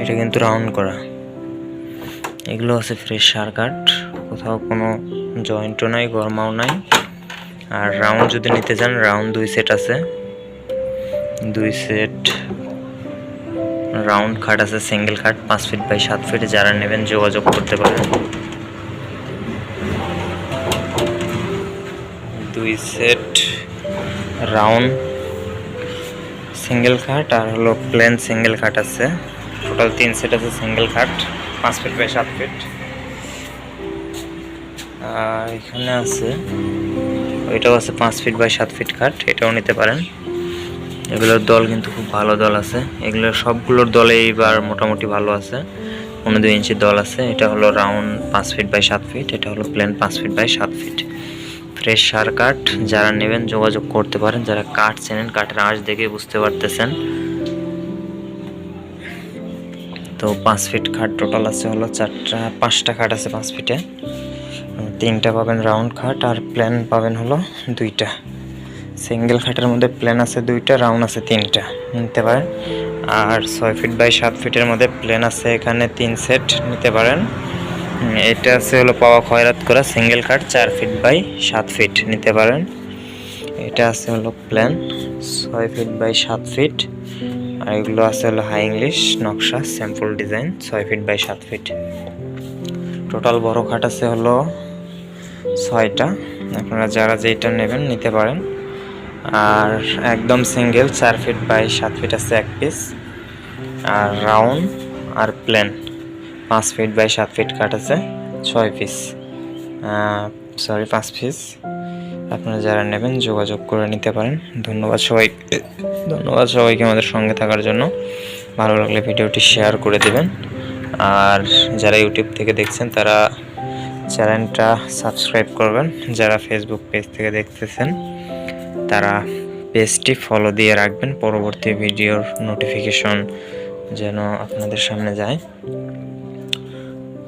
এটা কিন্তু রাউন্ড করা। এগুলো আছে ফ্রেশ সার কাঠ, কোথাও কোনো জয়েন্টও নাই, গরমাও নাই। আর রাউন্ড যদি নিতে চান রাউন্ড দুই সেট আছে। দুই সেট রাউন্ড খাট আছে সিঙ্গেল খাট, পাঁচ ফিট বাই সাত ফিট যারা নেবেন যোগাযোগ করতে পারেন। দুই সেট রাউন্ড সিঙ্গেল খাট আর হলো প্লেন সিঙ্গেল খাট আছে। টোটাল তিন সেট আছে সিঙ্গেল খাট পাঁচ ফিট বাই সাত ফিট আর এখানে আছে, ওইটাও আছে পাঁচ ফিট বাই সাত ফিট খাট এটাও নিতে পারেন। এগুলোর দল কিন্তু খুব ভালো দল আছে। এগুলোর সবগুলোর দলে এইবার মোটামুটি ভালো আছে। পনেরো দুই ইঞ্চি দল আছে। এটা হলো রাউন্ড পাঁচ ফিট বাই সাত ফিট এটা হলো প্লেন পাঁচ ফিট বাই সাত ফিট ফ্রেশ সার কাঠ যারা নেবেন যোগাযোগ করতে পারেন, যারা কাঠ চেনেন, কাঠের আঁশ দেখে বুঝতে পারতেছেন। তো পাঁচ ফিট খাট টোটাল আছে হলো চারটা, পাঁচটা খাট আছে পাঁচ ফিটে। তিনটা পাবেন রাউন্ড খাট আর প্ল্যান পাবেন হলো দুইটা। সিঙ্গেল খাটের মধ্যে প্লেন আছে দুইটা, রাউন্ড আছে তিনটা, নিতে পারেন। আর ছয় ফিট বাই সাত ফিটের মধ্যে প্লেন আছে এখানে তিন সেট, নিতে পারেন। এটা আছে হলো পাওয়া খয়রাত করা সিঙ্গেল খাট চার ফিট বাই সাত ফিট নিতে পারেন। এটা আছে হলো প্ল্যান ছয় ফিট বাই সাত ফিট আর এগুলো আছে হলো হাই ইংলিশ নকশা স্যাম্পল ডিজাইন ছয় ফিট বাই সাত ফিট টোটাল বড় খাট আছে হলো ছয়টা, আপনারা যারা যেটা নেবেন নিতে পারেন। আর একদম সিঙ্গেল চার ফিট বাই সাত ফিট আছে এক পিস আর রাউন্ড আর প্লেন পাঁচ ফিট বাই সাত ফিট কাট আছে, ছয় পিস সরি পাঁচ পিস আপনারা যারা নেবেন, যোগাযোগ করে নিতে পারেন। ধন্যবাদ সবাইকে ধন্যবাদ সবাইকে আমাদের সঙ্গে থাকার জন্য। ভালো লাগলে ভিডিওটি শেয়ার করে দেবেন। আর যারা ইউটিউব থেকে দেখছেন, তারা চ্যানেলটা সাবস্ক্রাইব করবেন। যারা ফেসবুক পেজ থেকে দেখতেছেন, তারা পেজটি ফলো দিয়ে রাখবেন। পরবর্তী ভিডিওর নোটিফিকেশন যেন আপনাদের সামনে যায়।